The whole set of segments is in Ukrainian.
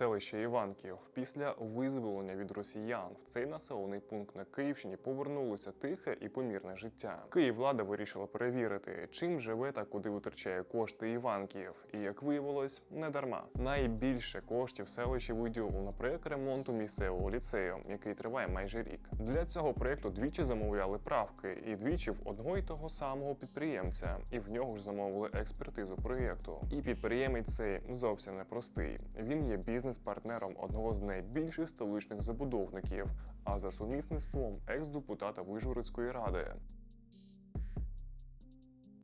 Селище Іванків після визволення від росіян в цей населений пункт на Київщині повернулося тихе і помірне життя. Київлада вирішила перевірити, чим живе та куди витрачає кошти Іванків. І як виявилось, не дарма. Найбільше коштів селище виділило на проект ремонту місцевого ліцею, який триває майже рік. Для цього проекту двічі замовляли правки, і двічі в одного й того самого підприємця, і в нього ж замовили експертизу проєкту. І підприємець цей зовсім не простий. Він є бізнес-партнером одного з найбільших столичних забудовників, а за сумісництвом екс-депутата Вижгородської ради.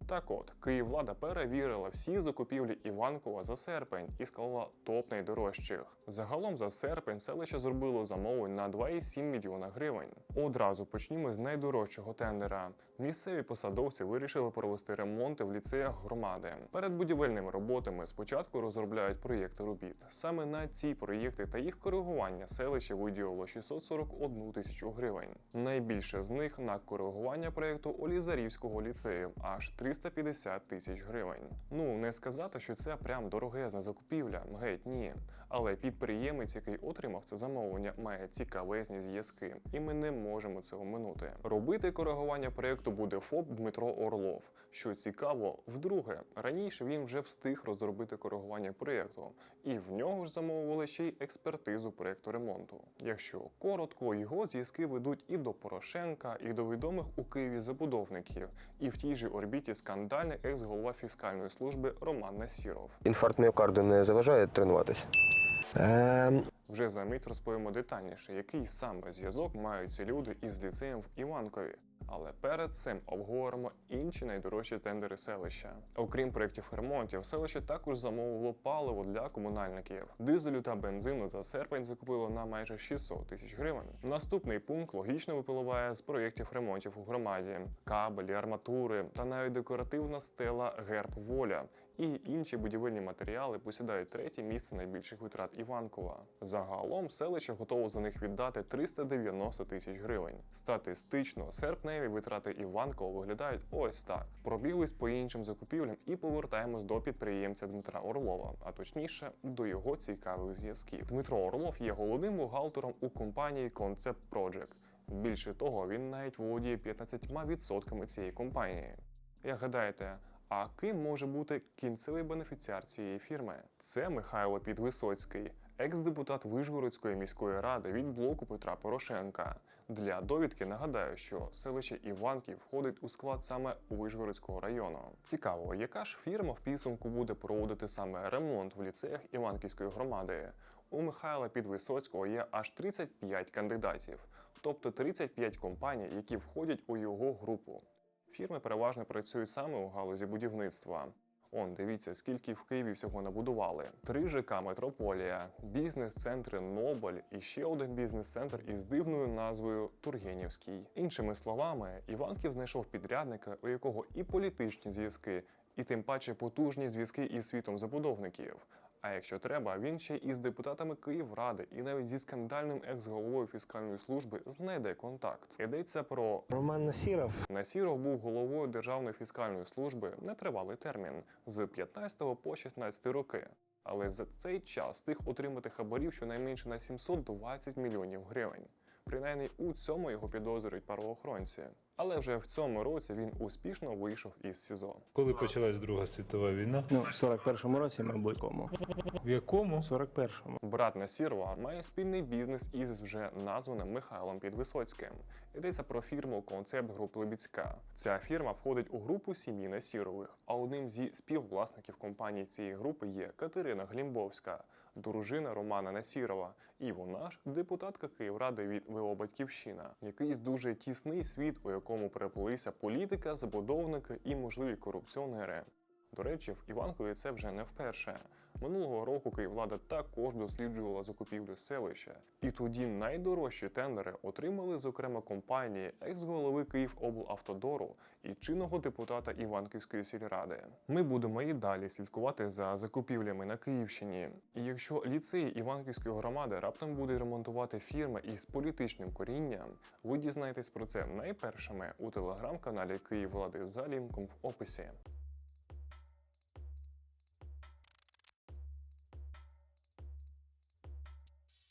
Так от, Київлада перевірила всі закупівлі Іванкова за серпень і склала топ найдорожчих. Загалом за серпень селище зробило замовлень на 2,7 мільйона гривень. Одразу почнімо з найдорожчого тендера. Місцеві посадовці вирішили провести ремонти в ліцеях громади. Перед будівельними роботами спочатку розробляють проєкти робіт. Саме на ці проєкти та їх коригування селище виділило 641 тисячу гривень. Найбільше з них на коригування проєкту Олізарівського ліцею аж 350 тисяч гривень. Ну не сказати, що це прям дорогезна закупівля, геть ні. Але підприємець, який отримав це замовлення, має цікавезні зв'язки, і ми не можемо це оминути. Робити коригування проєкту буде ФОП Дмитро Орлов. Що цікаво, вдруге, раніше він вже встиг розробити коригування проєкту, і в нього ж замовили ще й експертизу проєкту ремонту. Якщо коротко, його зв'язки ведуть і до Порошенка, і до відомих у Києві забудовників, і в тій же орбіті скандальний екс-голова фіскальної служби Роман Насіров. Інфаркт міокарду не заважає тренуватися? Ем, Вже за мить розповімо детальніше, який саме зв'язок мають ці люди із ліцеєм в Іванкові. Але перед цим обговоримо інші найдорожчі тендери селища. Окрім проєктів ремонтів, селище також замовило паливо для комунальників. Дизелю та бензину за серпень закупило на майже 600 тисяч гривень. Наступний пункт логічно випливає з проєктів ремонтів у громаді: кабелі, арматури та навіть декоративна стела герб воля. І інші будівельні матеріали посідають третє місце найбільших витрат Іванкова. Загалом селище готово за них віддати 390 тисяч гривень. Статистично серпневі витрати Іванкова виглядають ось так. Пробіглись по іншим закупівлям і повертаємось до підприємця Дмитра Орлова, а точніше до його цікавих зв'язків. Дмитро Орлов є головним бухгалтером у компанії Concept Project. Більше того, він навіть володіє 15% цієї компанії. Як гадаєте, а ким може бути кінцевий бенефіціар цієї фірми? Це Михайло Підвисоцький, екс-депутат Вишгородської міської ради від блоку Петра Порошенка. Для довідки нагадаю, що селище Іванків входить у склад саме Вишгородського району. Цікаво, яка ж фірма в підсумку буде проводити саме ремонт в ліцеях Іванківської громади? У Михайла Підвисоцького є аж 35 кандидатів, тобто 35 компаній, які входять у його групу. Фірми переважно працюють саме у галузі будівництва. Он, дивіться, скільки в Києві всього набудували: три ЖК Метрополія, бізнес-центри Нобель і ще один бізнес-центр із дивною назвою Тургенівський. Іншими словами, Іванків знайшов підрядника, у якого і політичні зв'язки, і тим паче потужні зв'язки із світом забудовників. А якщо треба, він ще із депутатами Київради і навіть зі скандальним екс-головою фіскальної служби знайде контакт. Йдеться про Роман Насіров. Насіров був головою Державної фіскальної служби нетривалий термін з 15 по 16 роки. Але за цей час встиг отримати хабарів щонайменше на 720 мільйонів гривень. Принаймні у цьому його підозрюють правоохоронці. Але вже в цьому році він успішно вийшов із СІЗО. Коли почалась Друга світова війна? Ну, в 41-му році, мабуть, кому. В якому? В 41-му. Брат Насірова має спільний бізнес із вже названим Михайлом Підвисоцьким. Йдеться про фірму Концепт Груп Лебідська. Ця фірма входить у групу сім'ї Насірових, а одним зі співвласників компанії цієї групи є Катерина Глімбовська, дружина Романа Насірова, і вона ж депутатка Київради від ВО Батьківщина. Якийсь дуже тісний світ, у якому переплилися політика, забудовники і можливі корупціонери. До речі, в Іванкові це вже не вперше. Минулого року Київлада також досліджувала закупівлю селища, і тоді найдорожчі тендери отримали зокрема компанії екс-голови Київоблавтодору і чинного депутата Іванківської сільради. Ми будемо і далі слідкувати за закупівлями на Київщині. І якщо ліцей Іванківської громади раптом буде ремонтувати фірми із політичним корінням, ви дізнаєтесь про це найпершими у телеграм-каналі Київлади за лінком в описі.